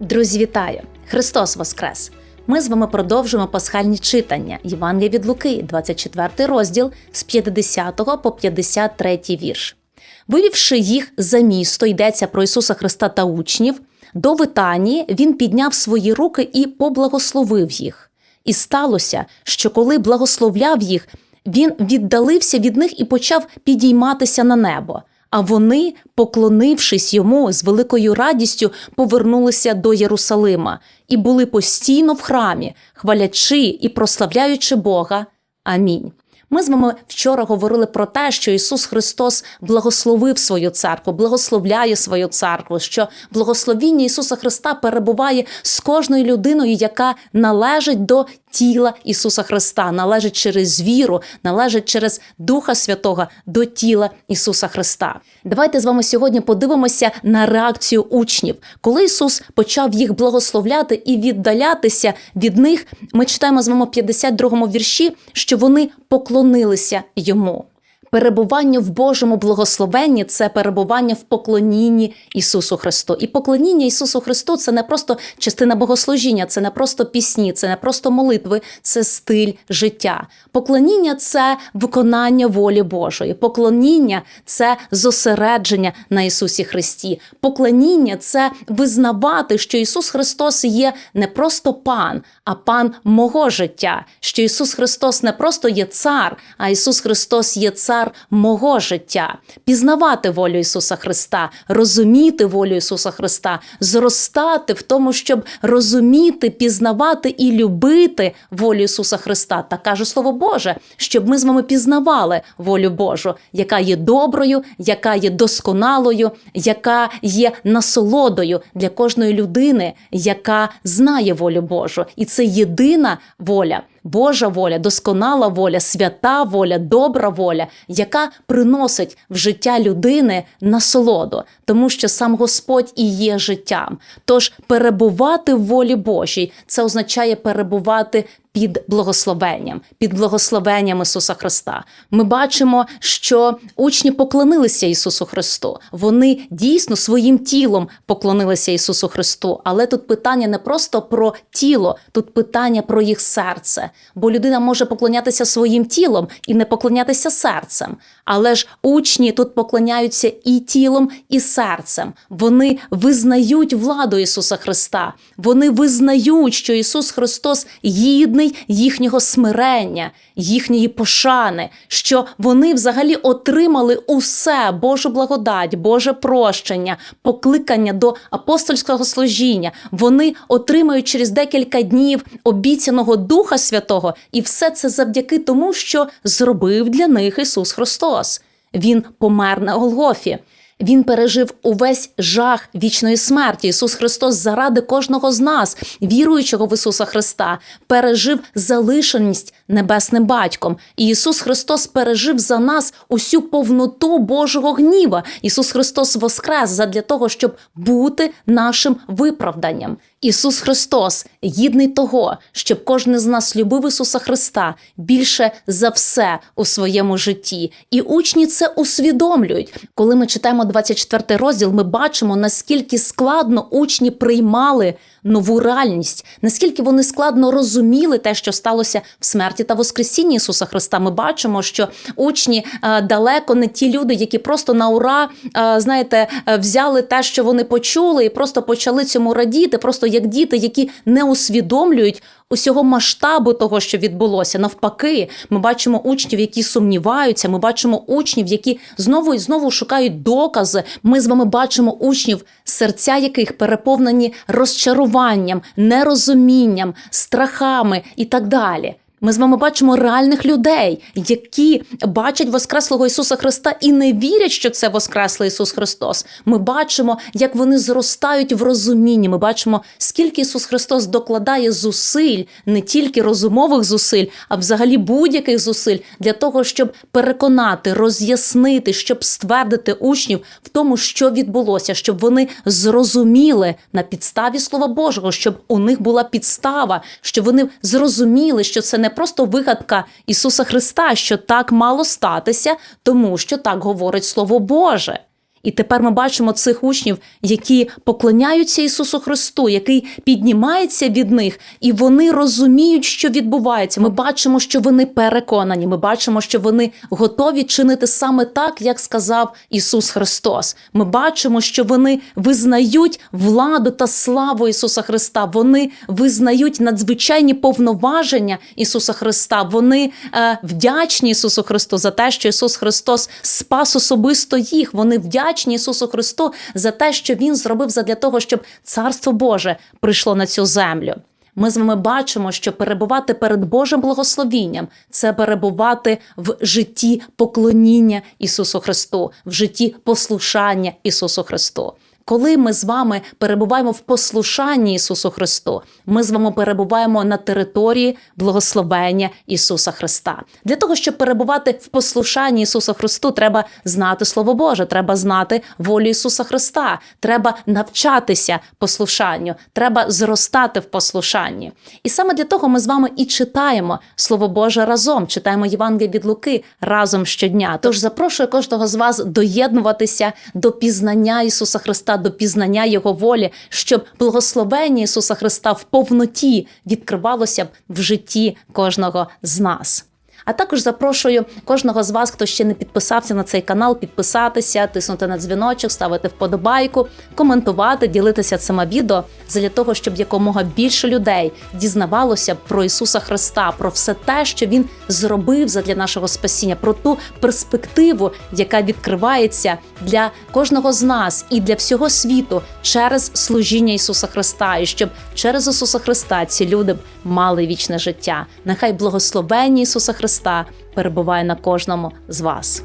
Друзі, вітаю! Христос Воскрес! Ми з вами продовжуємо пасхальні читання Євангелія від Луки, 24 розділ з 50 по 53 вірш. Вивівши їх за місто, йдеться про Ісуса Христа та учнів. До Витанії він підняв свої руки і поблагословив їх. І сталося, що коли благословляв їх, він віддалився від них і почав підійматися на небо. А вони, поклонившись йому з великою радістю, повернулися до Єрусалима і були постійно в храмі, хвалячи і прославляючи Бога. Амінь. Ми з вами вчора говорили про те, що Ісус Христос благословив свою церкву, благословляє свою церкву, що благословіння Ісуса Христа перебуває з кожною людиною, яка належить до тіла Ісуса Христа, належить через віру, належить через Духа Святого до тіла Ісуса Христа. Давайте з вами сьогодні подивимося на реакцію учнів. Коли Ісус почав їх благословляти і віддалятися від них, ми читаємо з вами в 52 вірші, що вони поклонилися йому. Перебування в Божому благословенні це перебування в поклонінні Ісусу Христу. І поклоніння Ісусу Христу це не просто частина богослужіння, це не просто пісні, це не просто молитви, це стиль життя. Поклоніння це виконання волі Божої. Поклоніння це зосередження на Ісусі Христі. Поклоніння це визнавати, що Ісус Христос є не просто пан, а пан мого життя. Що Ісус Христос не просто є цар, а Ісус Христос є цар мого життя. Пізнавати волю Ісуса Христа, розуміти волю Ісуса Христа, зростати в тому, щоб розуміти, пізнавати і любити волю Ісуса Христа. Та каже Слово Боже, щоб ми з вами пізнавали волю Божу, яка є доброю, яка є досконалою, яка є насолодою для кожної людини, яка знає волю Божу. І це єдина воля. Божа воля, досконала воля, свята воля, добра воля, яка приносить в життя людини насолоду, тому що сам Господь і є життям. Тож перебувати в волі Божій це означає перебувати. Під благословенням, під благословенням Ісуса Христа, ми бачимо, що учні поклонилися Ісусу Христу. Вони дійсно своїм тілом поклонилися Ісусу Христу. Але тут питання не просто про тіло, тут питання про їх серце. Бо людина може поклонятися своїм тілом і не поклонятися серцем. Але ж учні тут поклоняються і тілом, і серцем. Вони визнають владу Ісуса Христа. Вони визнають, що Ісус Христос гідний їхнього смирення, їхньої пошани, що вони взагалі отримали усе Божу благодать, Боже прощення, покликання до апостольського служіння. Вони отримають через декілька днів обіцяного Духа Святого, і все це завдяки тому, що зробив для них Ісус Христос. Він помер на Голгофі. Він пережив увесь жах вічної смерті. Ісус Христос заради кожного з нас, віруючого в Ісуса Христа, пережив залишеність небесним батьком. І Ісус Христос пережив за нас усю повноту Божого гніва. Ісус Христос воскрес задля того, щоб бути нашим виправданням. Ісус Христос гідний того, щоб кожен з нас любив Ісуса Христа більше за все у своєму житті. І учні це усвідомлюють. Коли ми читаємо 24 розділ, ми бачимо, наскільки складно учні приймали нову реальність, наскільки вони складно розуміли те, що сталося в смерті та воскресінні Ісуса Христа. Ми бачимо, що учні е, далеко не ті люди, які просто на ура, е, знаєте, е, взяли те, що вони почули, і просто почали цьому радіти, просто як діти, які не усвідомлюють. Усього масштабу того, що відбулося, навпаки, ми бачимо учнів, які сумніваються. Ми бачимо учнів, які знову і знову шукають докази. Ми з вами бачимо учнів, серця яких переповнені розчаруванням, нерозумінням, страхами і так далі. Ми з вами бачимо реальних людей, які бачать Воскреслого Ісуса Христа і не вірять, що це Воскреслий Ісус Христос. Ми бачимо, як вони зростають в розумінні. Ми бачимо, скільки Ісус Христос докладає зусиль, не тільки розумових зусиль, а взагалі будь-яких зусиль для того, щоб переконати, роз'яснити, щоб ствердити учнів в тому, що відбулося, щоб вони зрозуміли на підставі Слова Божого, щоб у них була підстава, щоб вони зрозуміли, що це не просто вигадка Ісуса Христа, що так мало статися, тому що так говорить Слово Боже. І тепер ми бачимо цих учнів, які поклоняються Ісусу Христу, який піднімається від них, і вони розуміють, що відбувається. Ми бачимо, що вони переконані. Ми бачимо, що вони готові чинити саме так, як сказав Ісус Христос. Ми бачимо, що вони визнають владу та славу Ісуса Христа. Вони визнають надзвичайні повноваження Ісуса Христа. Вони е, вдячні Ісусу Христу за те, що Ісус Христос спас особисто їх. Вони вдячні Ісусу Христу за те, що Він зробив задля того, щоб Царство Боже прийшло на цю землю. Ми з вами бачимо, що перебувати перед Божим благословінням це перебувати в житті поклоніння Ісусу Христу, в житті послушання Ісусу Христу. Коли ми з вами перебуваємо в послушанні Ісусу Христу, ми з вами перебуваємо на території благословення Ісуса Христа. Для того, щоб перебувати в послушанні Ісуса Христу, треба знати Слово Боже, треба знати волю Ісуса Христа, треба навчатися послушанню, треба зростати в послушанні. І саме для того ми з вами і читаємо Слово Боже разом, читаємо Євангеліє від Луки разом щодня. Тож запрошую кожного з вас доєднуватися до пізнання Ісуса Христа, до пізнання Його волі, щоб благословення Ісуса Христа в повноті відкривалося б в житті кожного з нас. А також запрошую кожного з вас, хто ще не підписався на цей канал, підписатися, тиснути на дзвіночок, ставити вподобайку, коментувати, ділитися цими відео для того, щоб якомога більше людей дізнавалося про Ісуса Христа, про все те, що Він зробив задля нашого спасіння, про ту перспективу, яка відкривається для кожного з нас і для всього світу через служіння Ісуса Христа, і щоб через Ісуса Христа ці люди мали вічне життя. Нехай благословення Ісуса Христа перебуває на кожному з вас.